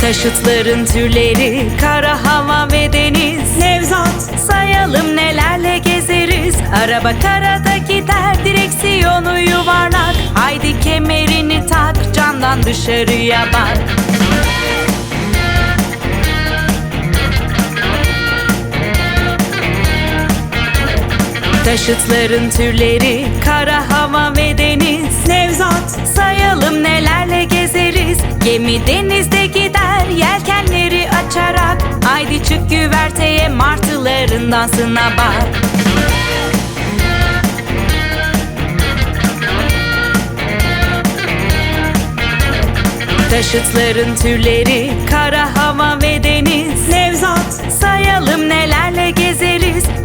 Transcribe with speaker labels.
Speaker 1: Taşıtların türleri kara hava ve deniz. Nevzat. Sayalım nelerle gezeriz. Araba karada gider direksiyonu yuvarlak. Haydi kemerini tak camdan dışarıya bak Taşıtların türleri kara hava ve deniz. Nevzat sayalım nelerle gezeriz. Gemi denizde gider yelkenleri açarak. Haydi çık güverteye martıların dansına bak. Taşıtların türleri kara